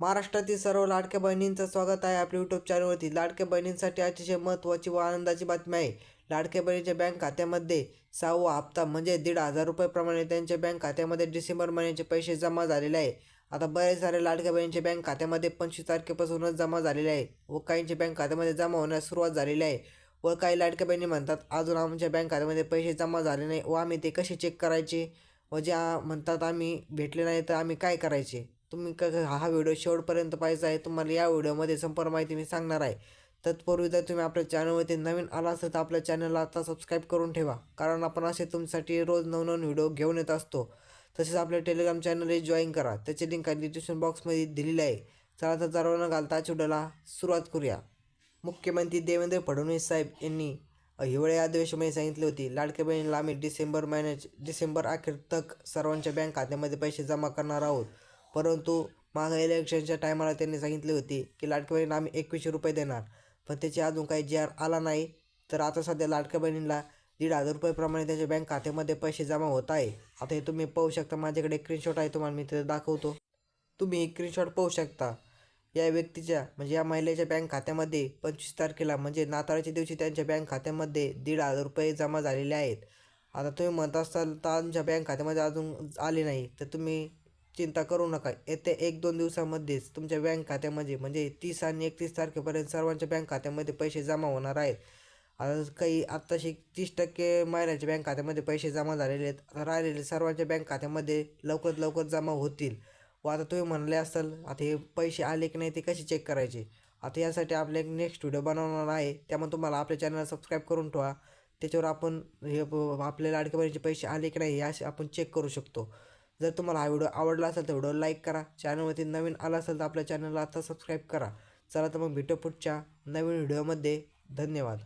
महाराष्ट्रातील सर्व लाडक्या बहिणींचं स्वागत आहे आपल्या यूट्यूब चॅनलवरती लाडक्या बहिणींसाठी अतिशय महत्त्वाची व आनंदाची बातमी आहे. लाडक्या बहिणीच्या बँक खात्यामध्ये सहावा हप्ता म्हणजे दीड हजार रुपयेप्रमाणे त्यांच्या बँक खात्यामध्ये डिसेंबर महिन्याचे पैसे जमा झालेले आहे. आता बरेच सारे लाडक्या बहिणींच्या बँक खात्यामध्ये पंचवीस तारखेपासूनच जमा झालेले आहे व काहींच्या बँक खात्यामध्ये जमा होण्यास सुरुवात झालेली आहे व काही लाडक्या बहिणी म्हणतात अजून आमच्या बँक खात्यामध्ये पैसे जमा झाले नाही व आम्ही ते कसे चेक करायचे? व ज्या म्हणतात आम्ही भेटले नाही तर आम्ही काय करायचे? तुम्ही क हा व्हिडिओ शेवटपर्यंत पाहायचा आहे तुम्हाला या व्हिडिओमध्ये संपूर्ण माहिती मी सांगणार आहे. तत्पूर्वी जर तुम्ही आपल्या चॅनलवरती नवीन आला असेल तर आपल्या चॅनलला आता सबस्क्राईब करून ठेवा. कारण आपण असे तुमच्यासाठी रोज नवनवीन व्हिडिओ घेऊन येत असतो. तसेच आपल्या टेलिग्राम चॅनलही जॉईन करा. त्याची लिंक खाली डिस्क्रिप्शन बॉक्समध्ये दिलेली आहे. चला तर जरा न घालता आजच्या सुरुवात करूया. मुख्यमंत्री देवेंद्र फडणवीस साहेब यांनी हिवाळी अधिवेशनामध्ये सांगितले होते लाडक्या बहिणीला आम्ही डिसेंबर महिन्याचे डिसेंबर अखेर तक सर्वांच्या बँक खात्यामध्ये पैसे जमा करणार आहोत. परंतु मागं इलेक्शनच्या टायमाला त्यांनी सांगितले होते की लाडक्या बहिणीला आम्ही एकवीसशे रुपये देणार. पण त्याची अजून काही जी आर आला नाही. तर आता सध्या लाडक्या बहिणीला दीड हजार रुपयेप्रमाणे त्याच्या बँक खात्यामध्ये पैसे जमा होत आहे. आता हे तुम्ही पाहू शकता. माझ्याकडे स्क्रीनशॉट आहे तुम्हाला मी ते दाखवतो. तुम्ही स्क्रीनशॉट पाहू शकता. या व्यक्तीच्या म्हणजे या महिलेच्या बँक खात्यामध्ये पंचवीस तारखेला म्हणजे नाताळच्या दिवशी त्यांच्या बँक खात्यामध्ये दीड हजार रुपये जमा झालेले आहेत. आता तुम्ही म्हणत असाल तर आमच्या बँक खात्यामध्ये अजून आले नाही. तर तुम्ही चिंता करू नका. येत्या एक दोन दिवसामध्येच तुमच्या बँक खात्यामध्ये म्हणजे तीस आणि एकतीस तारखेपर्यंत सर्वांच्या बँक खात्यामध्ये पैसे जमा होणार आहेत. आता काही आत्ताशी तीस टक्के महिन्याच्या बँक खात्यामध्ये पैसे जमा झालेले आहेत. आता राहिलेले सर्वांच्या बँक खात्यामध्ये लवकरात लवकर जमा होतील. व आता तुम्ही म्हणले असाल आता हे पैसे आले की नाही ते कसे चेक करायचे? आता यासाठी आपले एक नेक्स्ट व्हिडिओ बनवणार आहे. त्यामुळे तुम्हाला आपल्या चॅनलला सबस्क्राईब करून ठेवा. त्याच्यावर आपण हे आपल्या लाडक्या पैसे आले की नाही हे असे आपण चेक करू शकतो. जर तुम्हाला हा व्हिडिओ आवडला असेल तर व्हिडिओ लाईक करा. चॅनलवरती नवीन आला असेल तर आपल्या चॅनलला आता सबस्क्राईब करा. चला तर मग भेटू पुढच्या नवीन व्हिडिओमध्ये. धन्यवाद.